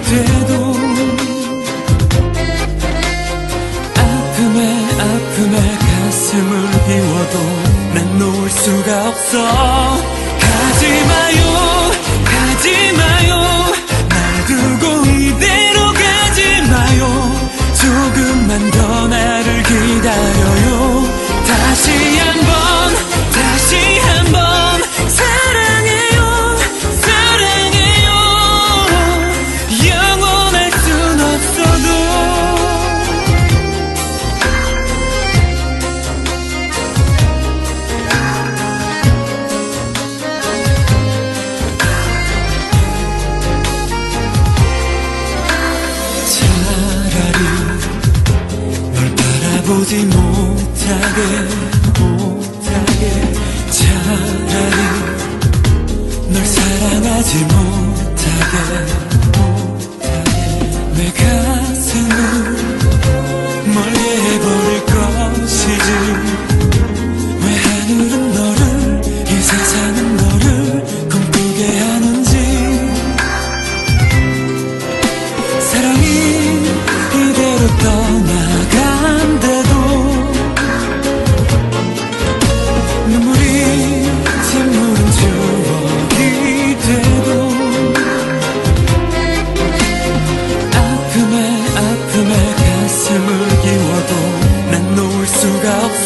때도 아픔에 아픔에 가슴을 비워도 난 놓을 수가 없어. 가지마요. 보지 못하게 못하게 차라리 널 사랑하지 못하게 못하게. 내가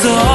없어.